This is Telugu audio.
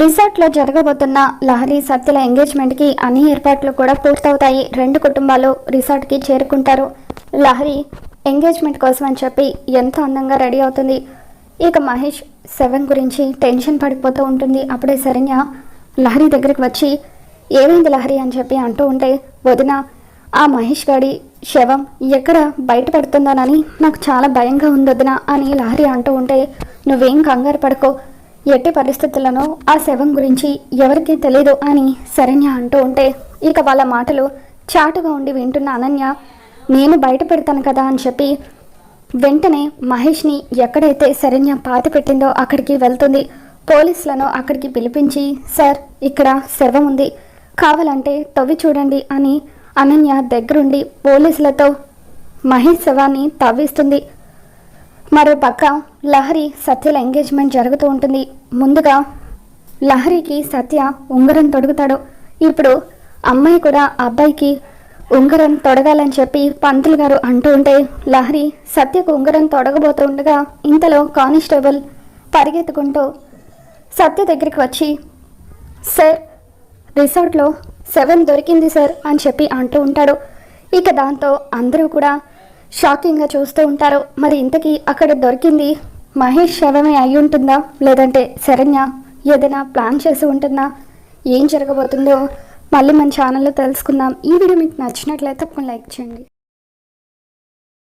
రిసార్ట్లో జరగబోతున్న లహరి సత్యల ఎంగేజ్మెంట్కి అన్ని ఏర్పాట్లు కూడా పూర్తవుతాయి. రెండు కుటుంబాలు రిసార్ట్కి చేరుకుంటారు. లహరి ఎంగేజ్మెంట్ కోసం అని చెప్పి ఎంతో అందంగా రెడీ అవుతుంది. ఇక మహేష్ సెవెన్ గురించి టెన్షన్ పడిపోతూ ఉంటుంది. అప్పుడే శరణ్య లహరి దగ్గరికి వచ్చి ఏమైంది లహరి? అని చెప్పి అంటూ ఉంటే వదిన ఆ మహేష్ గాడి శవం ఎక్కడ బయటపడుతుందోనని నాకు చాలా భయంగా ఉంది వదిన అని లహరి అంటూ ఉంటే నువ్వేం కంగారు పడుకో. ఎట్టి పరిస్థితులను ఆ శవం గురించి ఎవరికీ తెలియదు అని శరణ్య అంటూ ఉంటే ఇక వాళ్ళ మాటలు చాటుగా ఉండి వింటున్న అనన్య నేను బయట పెడతాను కదా అని చెప్పి వెంటనే మహేష్ని ఎక్కడైతే శరణ్య పాతి పెట్టిందో అక్కడికి వెళ్తుంది. పోలీసులను అక్కడికి పిలిపించి సార్ ఇక్కడ శవం ఉంది. కావాలంటే తవ్వి చూడండి అని అనన్య దగ్గరుండి పోలీసులతో మహేష్ శవాన్ని తవ్విస్తుంది. మరో పక్క లహరి సత్యల ఎంగేజ్మెంట్ జరుగుతూ ఉంటుంది. ముందుగా లహరికి సత్య ఉంగరం తొడుగుతాడు. ఇప్పుడు అమ్మాయి కూడా అబ్బాయికి ఉంగరం తొడగాలని చెప్పి పంతులు గారు అంటూ ఉంటే లహరి సత్యకు ఉంగరం తొడగబోతూ ఉండగా ఇంతలో కానిస్టేబుల్ పరిగెత్తుకుంటూ సత్య దగ్గరికి వచ్చి సార్ రిసార్ట్లో సెవెన్ దొరికింది సార్ అని చెప్పి అంటూ ఉంటాడు. ఇక దాంతో అందరూ కూడా షాకింగ్గా చూస్తూ ఉంటారు. మరి ఇంతకీ అక్కడ దొరికింది మహేష్ శవమే అయి ఉంటుందా? లేదంటే శరణ్య ఏదైనా ప్లాన్ చేసి ఉంటుందా? ఏం జరగబోతుందో మళ్ళీ మన ఛానల్లో తెలుసుకుందాం. ఈ వీడియో మీకు నచ్చినట్లయితే తప్పకుండా లైక్ చేయండి.